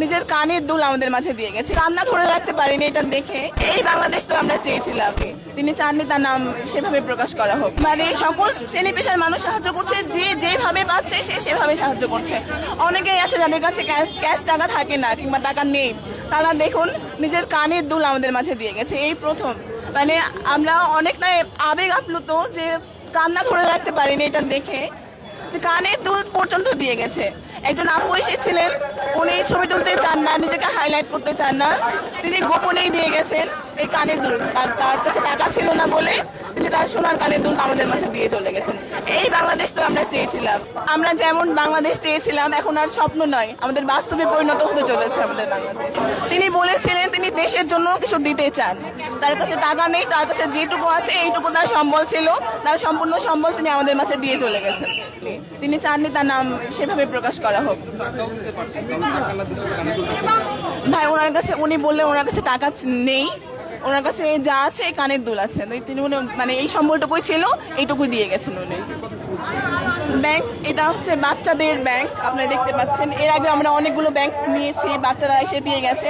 নিজের কানের দুল আমাদের মাঝে দিয়ে গেছে। কান্না ধরে রাখতে পারিনি এটা দেখে। এই বাংলাদেশ তো আমরা চেয়েছিলাম তিনি চাননি তার নাম সেভাবে প্রকাশ করা হোক। মানে সকল শ্রেণি পেশার মানুষ সাহায্য করছে। যে যেভাবে পাচ্ছে, সে সেভাবে সাহায্য করছে। অনেকেই আছে যাদের কাছে ক্যাশ টাকা থাকে না কিংবা টাকা নেই। তারা দেখুন, নিজের কানের দুল আমাদের মাঝে দিয়ে গেছে। এই প্রথম। মানে আমরা অনেকটাই আবেগ আপ্লুত যে কান্না ধরে রাখতে পারিনি এটা দেখে। যে কানের দুল পর্যন্ত দিয়ে গেছে। একজন আপু এসেছিলেন, উনি ছবি তুলতে চান না, নিজেকে হাইলাইট করতে চান না। তিনি গোপনেই দিয়ে গেছেন এই কানের দুল। তার কাছে টাকা ছিল না বলে তিনি তার সোনার কানের দুল আমাদের মাঝে দিয়ে চলে গেছেন। এই বাংলাদেশ তো আমরা চেয়েছিলাম। আমরা যেমন বাংলাদেশ চেয়েছিলাম, এখন আর স্বপ্ন নয়। আমাদের বাস্তবে পরিণত হতে চলেছে আমাদের বাংলাদেশ। তিনি বলেছিলেন দেশের জন্য কিছু দিতে চান। তার কাছে টাকা নেই, তার কাছে যেটুকু আছে, এইটুকু তার সম্বল ছিল। তার সম্পূর্ণ সম্বল তিনি আমাদের মাঝে দিয়ে চলে গেছেন। তিনি চাননি তার নাম সেভাবে প্রকাশ করা হোক। ভাই, ওনার কাছে উনি বললেন ওনার কাছে টাকা নেই। ওনার কাছে যা আছে, কানের দুল আছে। তিনি মানে এই সম্বলটুকুই ছিল, এইটুকুই দিয়ে গেছেন উনি। ব্যাংক, এটা হচ্ছে বাচ্চাদের ব্যাংক, আপনারা দেখতে পাচ্ছেন। এর আগে আমরা অনেকগুলো ব্যাংক নিয়েছি, বাচ্চারা এসে দিয়ে গেছে।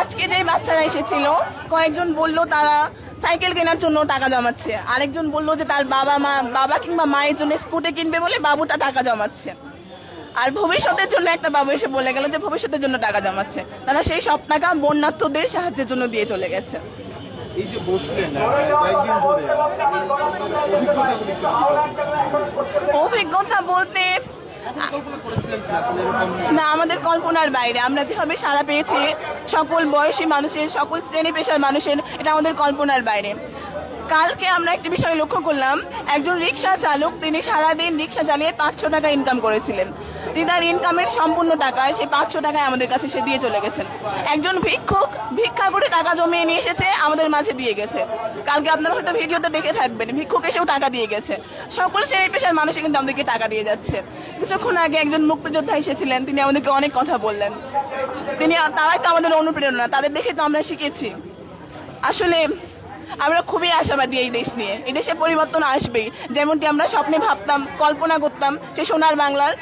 আজকে যে বাচ্চারা এসেছিল, কয়েকজন বলল তারা সাইকেল কেনার জন্য টাকা জমাচ্ছে। আরেকজন বলল যে তার বাবা মা, বাবা কিংবা মায়ের জন্য স্কুটি কিনবে বলে বাবুটা টাকা জমাচ্ছে। আর ভবিষ্যতের জন্য একটা বাবু এসে বলে গেল যে ভবিষ্যতের জন্য টাকা জমাচ্ছে। তারা সেই সব টাকা বন্যার্থদের সাহায্যের জন্য দিয়ে চলে গেছে। এই যে বসলেন কয়েকদিন ধরে কথা বলতে। না, আমাদের কল্পনার বাইরে। আমরা যেভাবে সারা পেয়েছি, সকল বয়সী মানুষের, সকল শ্রেণি পেশার মানুষের, এটা আমাদের কল্পনার বাইরে। কালকে আমরা একটি বিষয় লক্ষ্য করলাম, একজন রিক্সা চালক, তিনি সারাদিন রিক্সা চালিয়ে পাঁচশো টাকা ইনকাম করেছিলেন। তিনি তার ইনকামের সম্পূর্ণ টাকায় সেই পাঁচশো টাকায় আমাদের কাছে সে দিয়ে চলে গেছেন একজন ভিক্ষুক ভিক্ষা করে টাকা জমিয়ে নিয়ে এসেছে, আমাদের মাঝে দিয়ে গেছে। কালকে আপনারা হয়তো ভিডিওতে দেখে থাকবেন, ভিক্ষুক এসেও টাকা দিয়ে গেছে। সকল শ্রেণি পেশার মানুষ কিন্তু আমাদেরকে টাকা দিয়ে যাচ্ছে। কিছুক্ষণ আগে একজন মুক্তিযোদ্ধা এসেছিলেন, তিনি আমাদেরকে অনেক কথা বললেন। তিনি, তারাই তো আমাদের অনুপ্রেরণা, তাদের দেখে তো আমরা শিখেছি। আসলে আমরা খুবই আশাবাদী এই দেশ নিয়ে। এই দেশে পরিবর্তন আসবেই। যেমনটি আমরা স্বপ্নে ভাবতাম, কল্পনা করতাম, সে সোনার বাংলার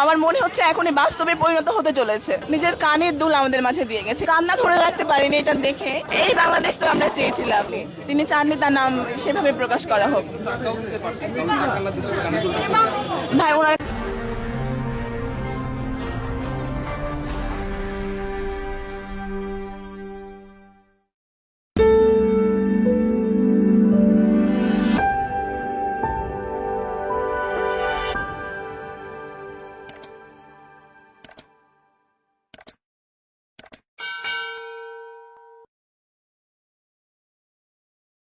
আমার মনে হচ্ছে এখনই বাস্তবে পরিণত হতে চলেছে। নিজের কানের দুল আমাদের মাঝে দিয়ে গেছে। কান্না ধরে রাখতে পারিনি এটা দেখে। এই বাংলাদেশ তো আমরা চেয়েছিলাম। তিনি চাননি তার নাম সেভাবে প্রকাশ করা হোক। ভাই ওনার